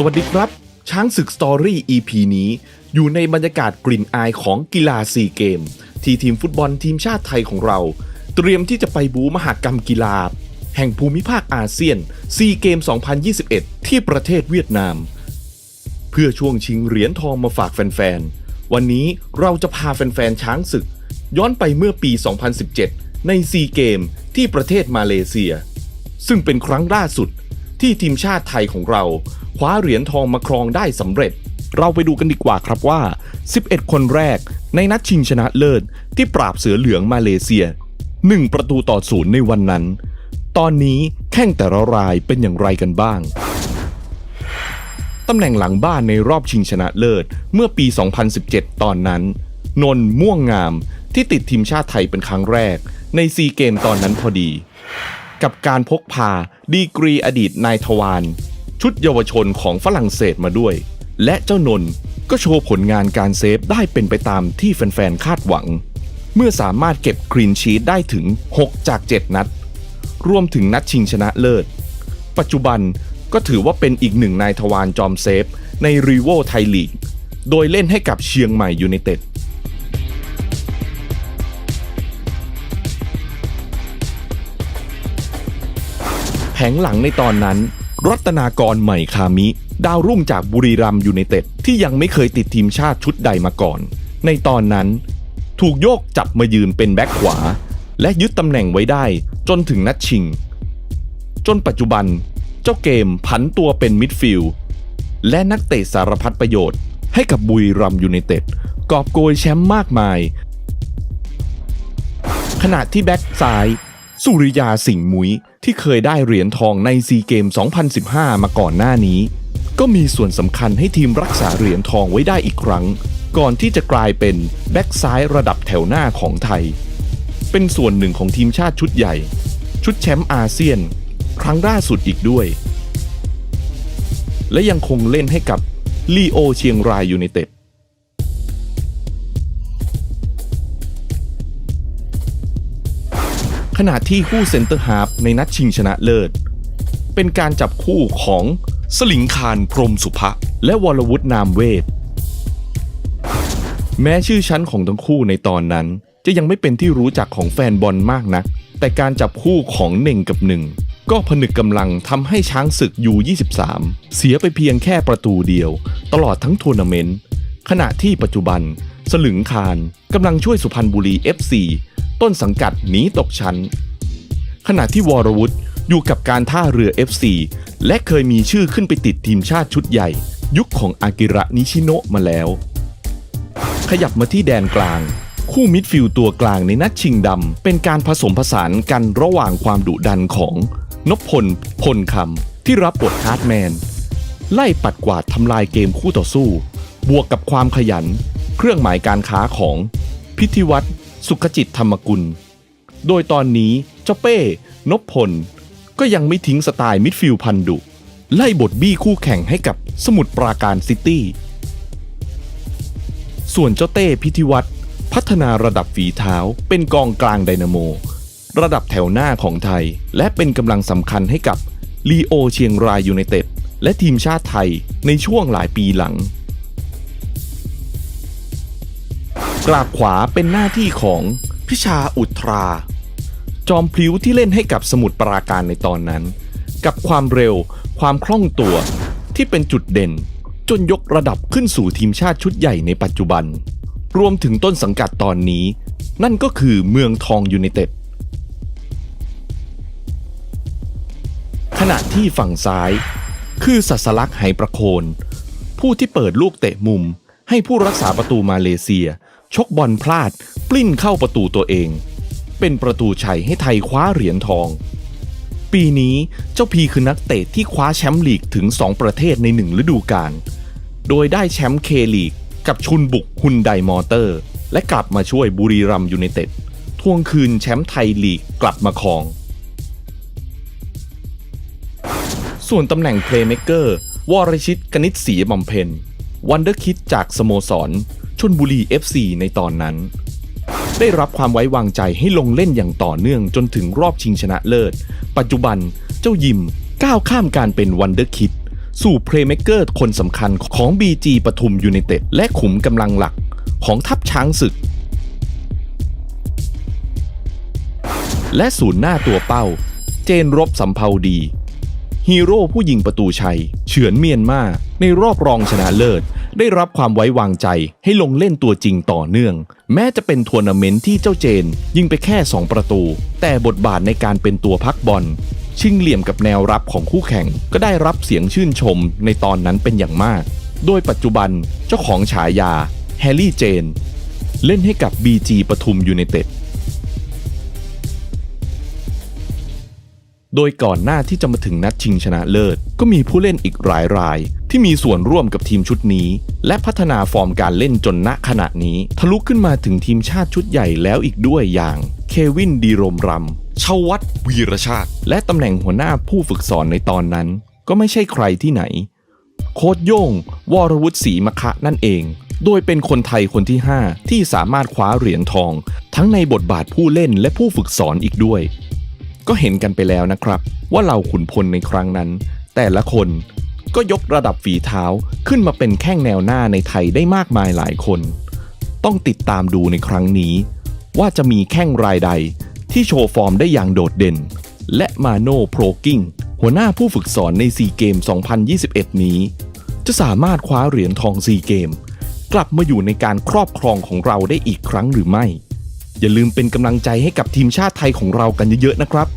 สวัสดีครับ ช้างศึกสตอรี่ EP นี้ อยู่ในบรรยากาศกลิ่นอายของกีฬาซีเกม ที่ทีมฟุตบอลทีมชาติไทยของเรา เตรียมที่จะไปบูมหากรรมกีฬา แห่งภูมิภาคอาเซียนซีเกม 2021 ที่ประเทศเวียดนาม เพื่อช่วงชิงเหรียญทองมาฝากแฟนๆ วันนี้เราจะพาแฟนๆช้างศึก ย้อนไปเมื่อปี 2017 ในซีเกมที่ประเทศมาเลเซีย ซึ่งเป็นครั้งล่าสุด ที่ทีมชาติไทยของเรา คว้าเหรียญทองมาครองได้สำเร็จ เราไปดูกันดีกว่าครับว่า 11 คนแรกในนัดชิงชนะเลิศที่ปราบเสือเหลืองมาเลเซีย 1 ประตูต่อศูนย์ในวันนั้น ตอนนี้แข่งแต่ละรายเป็นอย่างไรกันบ้างตำแหน่งหลังบ้านในรอบชิงชนะเลิศเมื่อปี 2017 ตอนนั้น นนท์ม่วงงามที่ติดทีมชาติไทยเป็นครั้งแรกในซีเกมตอนนั้นพอดี กับการพกพาดีกรีอดีตนายทวารชุดเยาวชนของฝรั่งเศสมาด้วย และเจ้านน์ก็โชว์ผลงานการเซฟได้เป็นไปตามที่แฟนๆ คาดหวัง เมื่อสามารถเก็บคลีนชีตได้ถึง 6 จาก 7 นัด รวมถึงนัดชิงชนะเลิศ ปัจจุบันก็ถือว่าเป็นอีกหนึ่งนายทวารจอมเซฟ ในรีโวไทยลีก โดยเล่นให้กับเชียงใหม่ยูไนเต็ด ผงหลังในตอนนั้น รัตนากรใหม่คามิ ดาวรุ่งจากบุรีรัมยูไนเต็ดที่ยังไม่เคยติดทีมชาติชุดใดมาก่อน ในตอนนั้น ถูกโยกจับมายืนเป็นแบ็คขวา และยึดตำแหน่งไว้ได้จนถึงนัดชิง จนปัจจุบัน เจ้าเกมผันตัวเป็นมิดฟิลด์และนักเตะสารพัดประโยชน์ ให้กับบุรีรัมยูไนเต็ดกอบโกยแชมป์มากมาย ขณะที่แบ็กซ้าย สุริยาสิงห์มุ้ย ที่เคยได้เหรียญทองในซีเกม 2015 มาก่อนหน้านี้ ก็มีส่วนสำคัญให้ทีมรักษาเหรียญทองไว้ได้อีกครั้ง ก่อนที่จะกลายเป็นแบ็กซ้ายระดับแถวหน้าของไทย เป็นส่วนหนึ่งของทีมชาติชุดใหญ่ ชุดแชมป์อาเซียน ครั้งล่าสุดอีกด้วย และยังคงเล่นให้กับลีโอเชียงรายยูไนเต็ด ขณะที่คู่เซนเตอร์ฮาฟในนัดชิงชนะเลิศ เป็นการจับคู่ของสลิงคารพรมสุภะและวรวุฒนามเวท แม้ชื่อชั้นของทั้งคู่ในตอนนั้น จะยังไม่เป็นที่รู้จักของแฟนบอลมากนัก แต่การจับคู่ของหนึ่งกับหนึ่งก็ผนึกกำลังทำให้ช้างศึกยู23เสียไปเพียงแค่ประตูเดียว ตลอดทั้งทัวร์นาเมนต์ขณะที่ปัจจุบัน สลึงคารกำลังช่วยสุพรรณบุรี FC ต้นสังกัดหนีตกชั้น ขณะที่วรวุฒิอยู่กับการท่าเรือ FC และเคยมีชื่อขึ้นไปติดทีมชาติชุดใหญ่ ยุคของอากิระนิชิโนะมาแล้ว ขยับมาที่แดนกลาง คู่มิดฟิลด์ตัวกลางในนัดชิงดำ เป็นการผสมผสานกันระหว่างความดุดันของนพพลพลคำที่รับบทฮาร์ดแมน ไล่ปัดกวาดทำลายเกมคู่ต่อสู้ บวกกับความขยัน เครื่องหมายการค้าของพิธิวัตร สุขจิตธรรมกุล โดยตอนนี้เจ้าเป้นพพล ก็ยังไม่ทิ้งสไตล์มิดฟิลด์พันดุ ไล่บทบี้คู่แข่งให้กับสมุทรปราการซิตี้ ส่วนเจ้าเต้พิธิวัตรพัฒนาระดับฝีเท้าเป็นกองกลางไดนาโม ระดับแถวหน้าของไทย และเป็นกำลังสำคัญให้กับลีโอเชียงรายยูไนเต็ดและทีมชาติไทยในช่วงหลายปีหลัง กราบขวาเป็นหน้าที่ของพิชาอุทรา จอมพลิ้วที่เล่นให้กับสมุทรปราการในตอนนั้น กับความเร็วความคล่องตัวที่เป็นจุดเด่น จนยกระดับขึ้นสู่ทีมชาติชุดใหญ่ในปัจจุบัน รวมถึงต้นสังกัดตอนนี้ นั่นก็คือเมืองทองยูไนเต็ดขณะที่ฝั่งซ้าย คือสัสลักษ์ไหประโคน ผู้ที่เปิดลูกเตะมุมให้ผู้รักษาประตูมาเลเซีย ชกบอลพลาด ปลิ้นเข้าประตูตัวเอง เป็นประตูชัยให้ไทยคว้าเหรียญทอง ปีนี้เจ้าพีคือนักเตะที่คว้าแชมป์ลีกถึง 2 ประเทศในหนึ่งฤดูกาลโดยได้แชมป์เคลีกกับชุนบุกฮุนไดมอเตอร์ และกลับมาช่วยบุรีรัมยูไนเต็ดทวงคืนแชมป์ไทยลีกกลับมาครอง ส่วนตำแหน่งเพลย์เม k เกอร์วรชิตกนิษฐ์ศรีบำเพ็ญวันเดอร์คิดจากสโมสร ชนบุรี FC ในตอนนั้น ได้รับความไว้วางใจให้ลงเล่นอย่างต่อเนื่องจนถึงรอบชิงชนะเลิศ ปัจจุบันเจ้ายิมก้าวข้ามการเป็นวันเดอร์คิดสู่เพลย์เมกเกอร์คนสำคัญของ BG ปทุมยู i นเต็ดและขุมกำลังหลักของทัพช้างศึก และศูนย์หน้าตัวเป้า เจนรบสำเภาดี ฮีโร่ผู้ยิงประตูชัย เฉือนเมียนมาในรอบรองชนะเลิศ ได้รับความไว้วางใจให้ลงเล่นตัวจริงต่อเนื่อง แม้จะเป็นทัวร์นาเมนต์ที่เจ้าเจน ยิงไปแค่ 2 ประตู แต่บทบาทในการเป็นตัวพักบอล ชิงเหลี่ยมกับแนวรับของคู่แข่ง ก็ได้รับเสียงชื่นชมในตอนนั้นเป็นอย่างมาก โดยปัจจุบันเจ้าของฉายาแฮร์รี่เจน เล่นให้กับ BG ปทุมยูไนเต็ดโดยก่อนหน้าที่จะมาถึงนัดชิงชนะเลิศ ก็มีผู้เล่นอีกหลายราย ที่มีส่วนร่วมกับทีมชุดนี้ และพัฒนาฟอร์มการเล่นจนณขณะนี้ ทะลุขึ้นมาถึงทีมชาติชุดใหญ่แล้วอีกด้วยอย่าง เควินดีโรมรำชาวัตวีรชาติ และตำแหน่งหัวหน้าผู้ฝึกสอนในตอนนั้น ก็ไม่ใช่ใครที่ไหน โค้ดโย่ง วรวุฒิศรีมคะนั่นเอง โดยเป็นคนไทยคนที่ 5 ที่สามารถคว้าเหรียญทอง ทั้งในบทบาทผู้เล่นและผู้ฝึกสอนอีกด้วย ก็เห็นกันไปแล้วนะครับ ว่าเหล่าขุนพลในครั้งนั้น แต่ละคน ก็ยกระดับฝีเท้าขึ้นมาเป็นแข้งแนวหน้าในไทยได้มากมายหลายคน ต้องติดตามดูในครั้งนี้ ว่าจะมีแข้งรายใดที่โชว์ฟอร์มได้อย่างโดดเด่น และมาโนโพรกิ้งหัวหน้าผู้ฝึกสอนในซีเกม 2021 นี้ จะสามารถคว้าเหรียญทองซีเกม กลับมาอยู่ในการครอบครองของเราได้อีกครั้งหรือไม่ อย่าลืมเป็นกำลังใจให้กับทีมชาติไทยของเรากันเยอะๆนะครับ